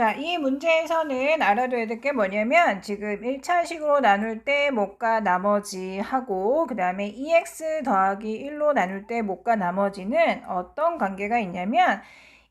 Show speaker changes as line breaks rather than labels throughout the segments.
자, 이 문제에서는 알아둬야 될 게 뭐냐면 지금 1차식으로 나눌 때 못과 나머지 하고 그 다음에 2x 더하기 1로 나눌 때 못과 나머지는 어떤 관계가 있냐면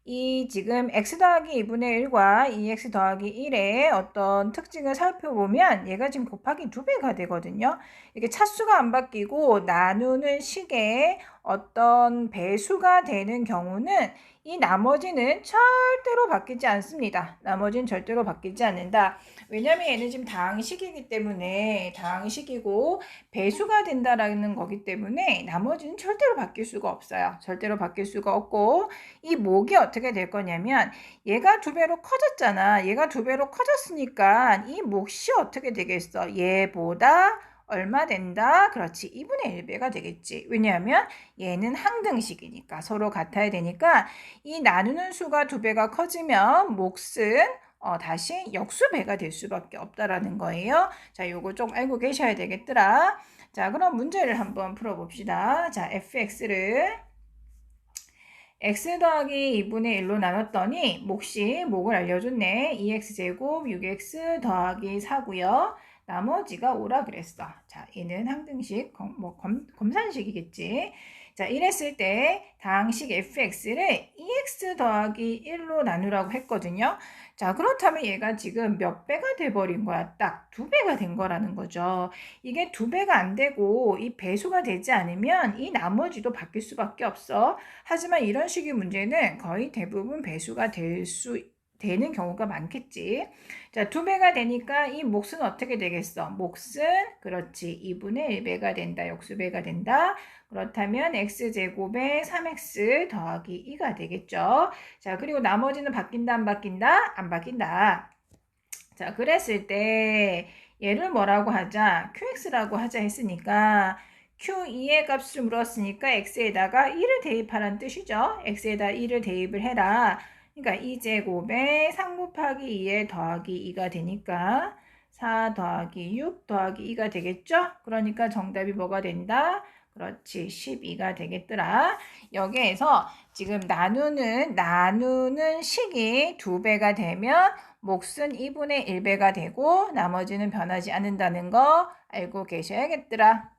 이 지금 x 더하기 2분의 1과 2x 더하기 1의 어떤 특징을 살펴보면 얘가 지금 곱하기 2배가 되거든요. 이게 차수가 안 바뀌고 나누는 식의 어떤 배수가 되는 경우는 이 나머지는 절대로 바뀌지 않습니다. 나머지는 절대로 바뀌지 않는다. 왜냐면 얘는 지금 다항식이기 때문에 다항식이고 배수가 된다라는 거기 때문에 나머지는 절대로 바뀔 수가 없어요. 절대로 바뀔 수가 없고 이 목이 어떻게 될 거냐면 얘가 두 배로 커졌잖아. 얘가 두 배로 커졌으니까 이 몫이 어떻게 되겠어? 얘보다 얼마 된다? 그렇지. 2분의 1배가 되겠지. 왜냐하면 얘는 항등식이니까 서로 같아야 되니까 이 나누는 수가 두 배가 커지면 몫은 어, 다시 역수배가 될 수밖에 없다라는 거예요. 자, 요거 좀 알고 계셔야 되겠더라. 자, 그럼 문제를 한번 풀어봅시다. 자, fx를 x 더하기 2분의 1로 나눴더니 몫이 목을 알려줬네. 2x제곱 6x 더하기 4고요. 나머지가 오라 그랬어. 자, 얘는 항등식, 검, 뭐 검, 검산식이겠지. 자, 이랬을 때 당식 fx를 2x 더하기 1로 나누라고 했거든요. 자, 그렇다면 얘가 지금 몇 배가 돼버린 거야? 딱 두 배가 된 거라는 거죠. 이게 두 배가 안 되고 이 배수가 되지 않으면 이 나머지도 바뀔 수밖에 없어. 하지만 이런 식의 문제는 거의 대부분 배수가 될수 되는 경우가 많겠지. 자, 두 배가 되니까 이 몫은 어떻게 되겠어? 몫은 그렇지. 2분의 1배가 된다. 역수배가 된다. 그렇다면 x제곱에 3x 더하기 2가 되겠죠. 자, 그리고 나머지는 바뀐다, 안 바뀐다? 안 바뀐다. 자, 그랬을 때 얘를 뭐라고 하자? qx라고 하자 했으니까 q2의 값을 물었으니까 x에다가 1을 대입하라는 뜻이죠. x에다 1을 대입을 해라. 그러니까 2제곱에 3 곱하기 2에 더하기 2가 되니까 4 더하기 6 더하기 2가 되겠죠? 그러니까 정답이 뭐가 된다? 그렇지 12가 되겠더라. 여기에서 지금 나누는 나누는 식이 두 배가 되면 몫은 2분의 1배가 되고 나머지는 변하지 않는다는 거 알고 계셔야겠더라.